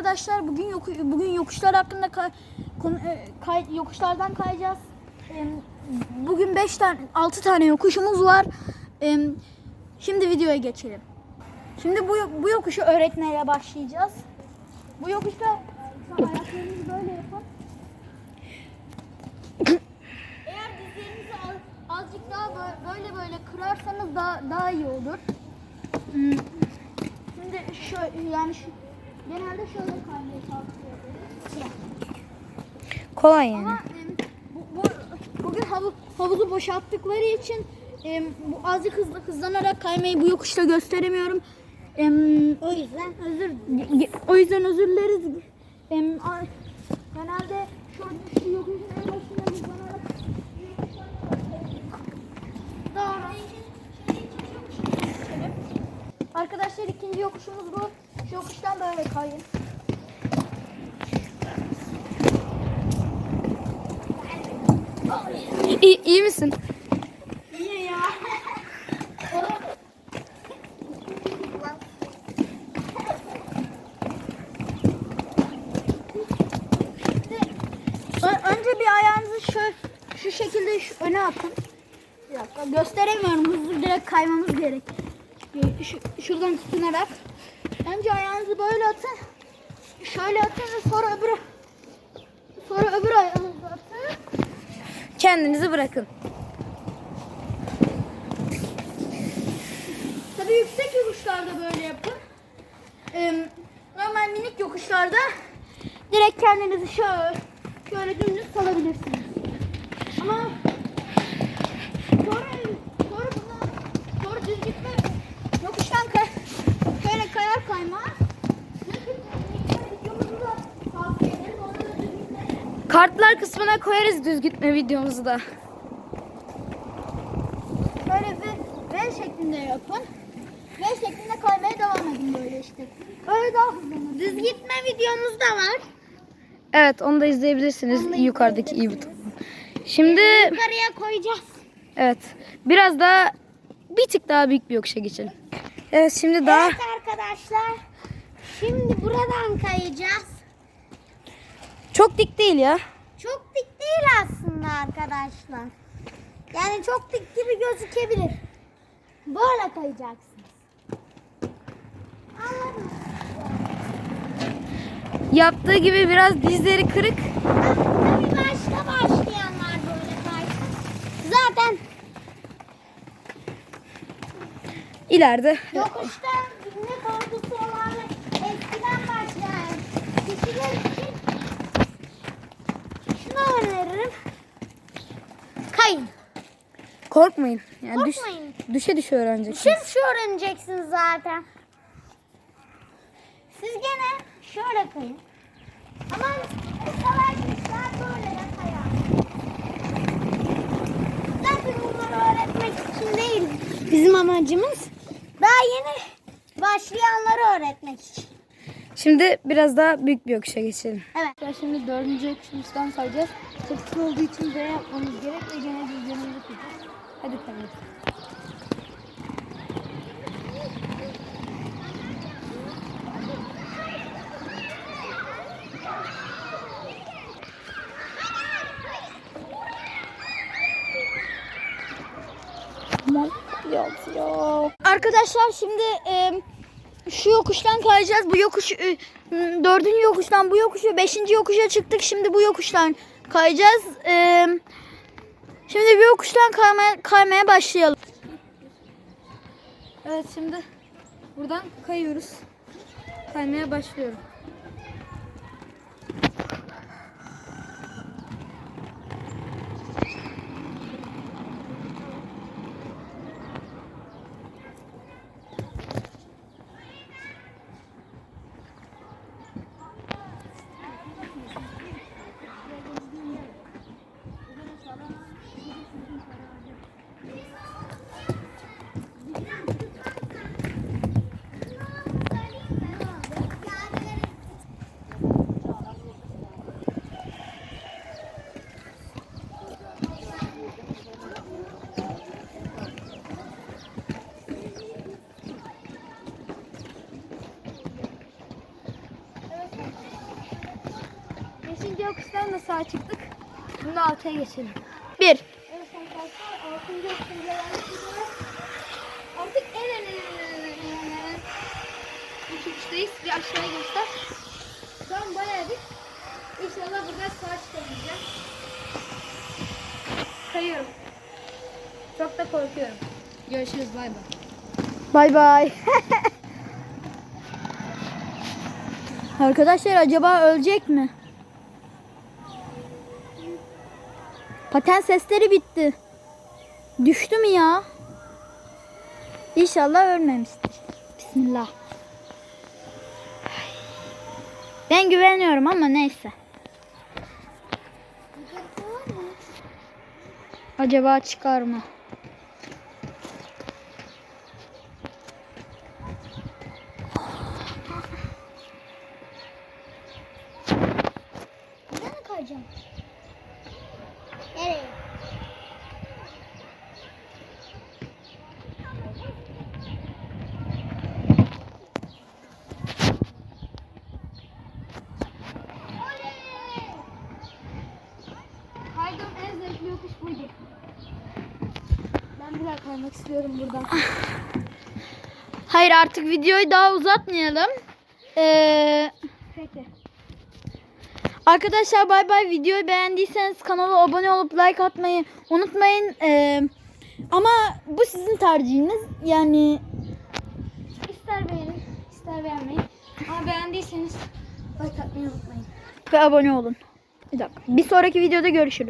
Arkadaşlar bugün yoku, bugün yokuşlar hakkında kay, e, kay- yokuşlardan kayacağız. Bugün 5 tane 6 tane yokuşumuz var. Şimdi videoya geçelim. Şimdi bu bu yokuşu öğretmeye başlayacağız. Bu yokuşta ayaklarınızı böyle yapın. Eğer dizlerinizi az- azıcık daha bö- böyle böyle kırarsanız daha daha iyi olur. Hmm. Şimdi şöyle yani şu genelde şöyle kaymayı tavsiye ederim. Kolay yani. Ama bu, bu, bugün havu, havuzu boşalttıkları için em, bu azıcık hızlı hızlanarak kaymayı bu yokuşta gösteremiyorum. Em, o yüzden özür o yüzden özür dileriz. A- genelde şu, şu yokuşun en başında hızlanarak Doğru. Arkadaşlar ikinci yokuşumuz bu. Şu yokuştan böyle kayın. İyi, iyi misin? İyi ya. Önce bir ayağınızı şu, şu şekilde şu öne atın. Bir dakika gösteremiyorum hızlı direkt kaymamız gerek. Şu, şuradan tutunarak. Önce ayağınızı böyle atın. Şöyle atın ve sonra öbür sonra öbür ayağınızı atın. Kendinizi bırakın. Tabii yüksek yokuşlarda böyle yapın. Ee, normal minik yokuşlarda direkt kendinizi şöyle şöyle dümdüz salabilirsiniz. Ama sonra sonra bunu sonra düz gitme yokuştan kay, şöyle kayar kayma. Düz gitme videomuzu da tavsiye ederiz. Orada da düz gitme. Kartlar kısmına koyarız düz gitme videomuzu da. Böyle V, V şeklinde yapın. V şeklinde kaymaya devam edin böyle işte. Böyle daha hızlı. Düz gitme videomuz da var. Evet onu da izleyebilirsiniz Onu da yukarıdaki i buton. Şimdi Yukarıya koyacağız. evet biraz daha bir tık daha büyük bir yokuşa geçelim. Evet şimdi daha Evet arkadaşlar. Şimdi buradan kayacağız. Çok dik değil ya. Çok dik değil aslında arkadaşlar. Yani çok dik gibi gözükebilir. Böyle kayacaksınız. Anladın? Yaptığı gibi biraz dizleri kırık. Tabii başta başlayanlar böyle kaysın. Zaten İleride Yokuşta binme korkusu korkmayın. Yani düş, Korkmayın. düşe düşe öğreneceksiniz. Şimdi şu öğreneceksiniz zaten. Siz gene şöyle kayın. Ama bu kişiler böyle de kayar. Zaten bunları öğretmek için değil bizim amacımız. Daha yeni başlayanları öğretmek için. Şimdi biraz daha büyük bir yokuşa geçelim. Evet. Şimdi dördüncü yokuşumuzdan sayacağız. Çok kısa olduğu için B yapmamız gerek ve gene dizlerimizi tutacağız. Hadi kayalım. Arkadaşlar şimdi e, şu yokuştan kayacağız. Bu yokuş e, dördüncü yokuştan bu yokuşu beşinci yokuşa çıktık. Şimdi bu yokuştan kayacağız. E, şimdi bir yokuştan kaymaya, kaymaya başlayalım. Evet şimdi buradan kayıyoruz. Kaymaya başlıyorum. Yokuştan da sağa çıktık. Şimdi altıya geçelim. Bir. Evet arkadaşlar altıncı yokuşun gelmişiz. Artık en İlk yokuştayız. Bir aşağıya göster. Şu an bayağı bir. İnşallah buradan sağa çıkabileceğim. Kayıyorum. Çok da korkuyorum. Görüşürüz bay bay. Bay bay. Arkadaşlar acaba ölecek mi? Paten sesleri bitti. Düştü mü ya? İnşallah ölmemiştir. Bismillah. Ben güveniyorum ama neyse. Acaba çıkar mı? Mı kayacağım? Kaymak istiyorum buradan. Hayır artık videoyu daha uzatmayalım. Ee, Peki. arkadaşlar bay bay. Videoyu beğendiyseniz kanala abone olup like atmayı unutmayın. Ee, ama bu sizin tercihiniz. Yani İster beğenin, ister beğenmeyin. Ama beğendiyseniz like atmayı unutmayın. ve abone olun. Bir dakika. Bir sonraki videoda görüşürüz.